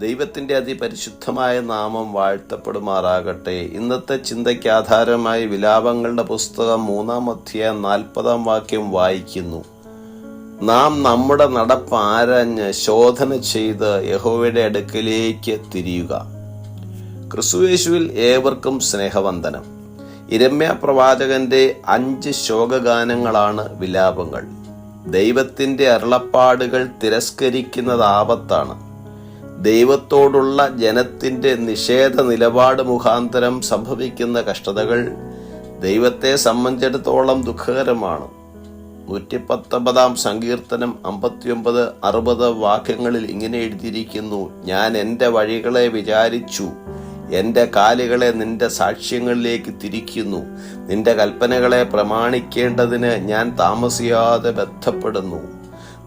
ദൈവത്തിന്റെ അതിപരിശുദ്ധമായ നാമം വാഴ്ത്തപ്പെടുമാറാകട്ടെ. ഇന്നത്തെ ചിന്തയ്ക്ക് ആധാരമായി വിലാപങ്ങളുടെ പുസ്തകം മൂന്നാം അധ്യായം നാൽപ്പതാം വാക്യം വായിക്കുന്നു. നാം നമ്മുടെ നടപ്പ് ആരഞ്ഞ് ശോധന ചെയ്ത് യഹോവയുടെ അടുക്കലേക്ക് തിരിയുക. ക്രിസ്തുവേശുവിൽ ഏവർക്കും സ്നേഹവന്ദനം. ഇരമ്യ പ്രവാചകന്റെ അഞ്ച് ശോകഗാനങ്ങളാണ് വിലാപങ്ങൾ. ദൈവത്തിന്റെ അരുളപ്പാടുകൾ തിരസ്കരിക്കുന്നത് ആപത്താണ്. ദൈവത്തോടുള്ള ജനത്തിന്റെ നിഷേധ നിലപാട് മുഖാന്തരം സംഭവിക്കുന്ന കഷ്ടതകൾ ദൈവത്തെ സംബന്ധിച്ചിടത്തോളം ദുഃഖകരമാണ്. നൂറ്റിപ്പത്തൊമ്പതാം സങ്കീർത്തനം അമ്പത്തിയൊമ്പത് അറുപത് വാക്യങ്ങളിൽ ഇങ്ങനെ എഴുതിയിരിക്കുന്നു ഞാൻ എന്റെ വഴികളെ വിചാരിച്ചു എന്റെ കാലുകളെ നിന്റെ സാക്ഷ്യങ്ങളിലേക്ക് തിരിക്കുന്നു നിന്റെ കൽപ്പനകളെ പ്രമാണിക്കേണ്ടതിന് ഞാൻ താമസിയാതെ ബന്ധപ്പെടുന്നു.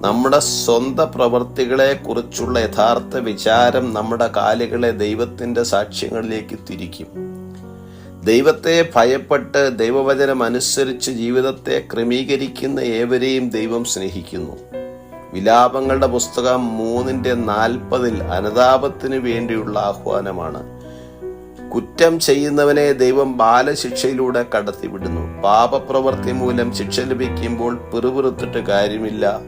നമ്മുടെ സ്വന്തം പ്രവൃത്തികളെ കുറിച്ചുള്ള യഥാർത്ഥ വിചാരം നമ്മുടെ കാലുകളെ ദൈവത്തിന്റെ സാക്ഷ്യങ്ങളിലേക്ക് തിരിക്കും. ദൈവത്തെ ഭയപ്പെട്ട് ദൈവവചനം അനുസരിച്ച് ജീവിതത്തെ ക്രമീകരിക്കുന്ന ഏവരെയും ദൈവം സ്നേഹിക്കുന്നു. വിലാപങ്ങളുടെ പുസ്തകം മൂന്നിന്റെ നാൽപ്പതിൽ അനുതാപത്തിന് വേണ്ടിയുള്ള ആഹ്വാനമാണ്. കുറ്റം ചെയ്യുന്നവനെ ദൈവം ബാലശിക്ഷയിലൂടെ കടത്തിവിടുന്നു. പാപപ്രവൃത്തി മൂലം ശിക്ഷ ലഭിക്കുമ്പോൾ പിറുപിറുത്തിട്ട് കാര്യമില്ല.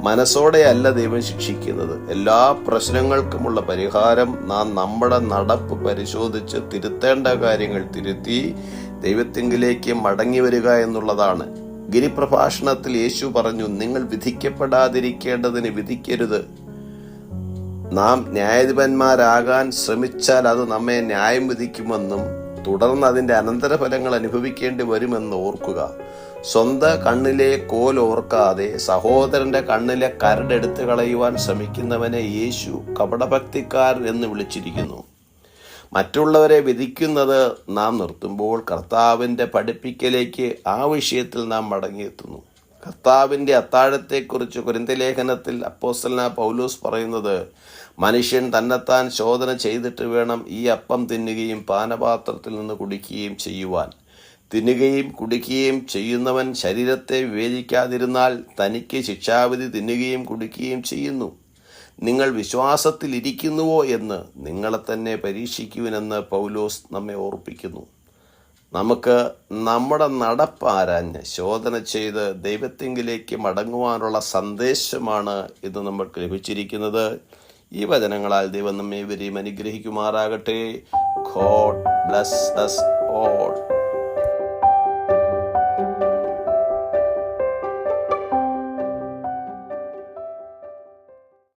മനസ്സോടെയല്ല ദൈവം ശിക്ഷിക്കുന്നത്. എല്ലാ പ്രശ്നങ്ങൾക്കുമുള്ള പരിഹാരം നാം നമ്മുടെ നടപ്പ് പരിശോധിച്ച് തിരുത്തേണ്ട കാര്യങ്ങൾ തിരുത്തി ദൈവത്തിങ്കിലേക്ക് മടങ്ങി വരിക എന്നുള്ളതാണ്. ഗിരിപ്രഭാഷണത്തിൽ യേശു പറഞ്ഞു നിങ്ങൾ വിധിക്കപ്പെടാതിരിക്കേണ്ടതിന് വിധിക്കരുത്. നാം ന്യായാധിപന്മാരാകാൻ ശ്രമിച്ചാൽ അത് നമ്മെ ന്യായം വിധിക്കുമെന്നും തുടർന്ന് അതിന്റെ അനന്തരഫലങ്ങൾ അനുഭവിക്കേണ്ടി വരുമെന്ന് ഓർക്കുക. സ്വന്തം കണ്ണിലെ കോൽ ഓർക്കാതെ സഹോദരന്റെ കണ്ണിലെ കരടെടുത്ത് കളയുവാൻ ശ്രമിക്കുന്നവനെ യേശു കപടഭക്തിക്കാരൻ എന്ന് വിളിച്ചിരിക്കുന്നു. മറ്റുള്ളവരെ വിധിക്കുന്നത് നാം നിർത്തുമ്പോൾ കർത്താവിന്റെ പഠിപ്പിക്കലേക്ക് ആ വിഷയത്തിൽ നാം മടങ്ങിയെത്തുന്നു. കർത്താവിന്റെ അത്താഴത്തെക്കുറിച്ച് കുരിന്തലേഖനത്തിൽ അപ്പോസ്റ്റലന പൗലൂസ് പറയുന്നത് മനുഷ്യൻ തന്നെത്താൻ ശോധന ചെയ്തിട്ട് വേണം ഈ അപ്പം തിന്നുകയും പാനപാത്രത്തിൽ നിന്ന് കുടിക്കുകയും ചെയ്യുവാൻ. തിന്നുകയും കുടിക്കുകയും ചെയ്യുന്നവൻ ശരീരത്തെ വിവേചിക്കാതിരുന്നാൽ തനിക്ക് ശിക്ഷാവിധി തിന്നുകയും കുടിക്കുകയും ചെയ്യുന്നു. നിങ്ങൾ വിശ്വാസത്തിലിരിക്കുന്നുവോ എന്ന് നിങ്ങളെ തന്നെ പരീക്ഷിക്കുവിനെന്ന് പൗലോസ് നമ്മെ ഓർപ്പിക്കുന്നു. നമുക്ക് നമ്മുടെ നടപ്പാരാഞ്ഞ് ശോധന ചെയ്ത് ദൈവത്തെങ്കിലേക്ക് മടങ്ങുവാനുള്ള സന്ദേശമാണ് ഇത് നമ്മൾക്ക് ലഭിച്ചിരിക്കുന്നത്. ഈ വചനങ്ങളാൽ ദൈവം നമ്മെ ഇവരെയും അനുഗ്രഹിക്കുമാറാകട്ടെ. God bless thus all.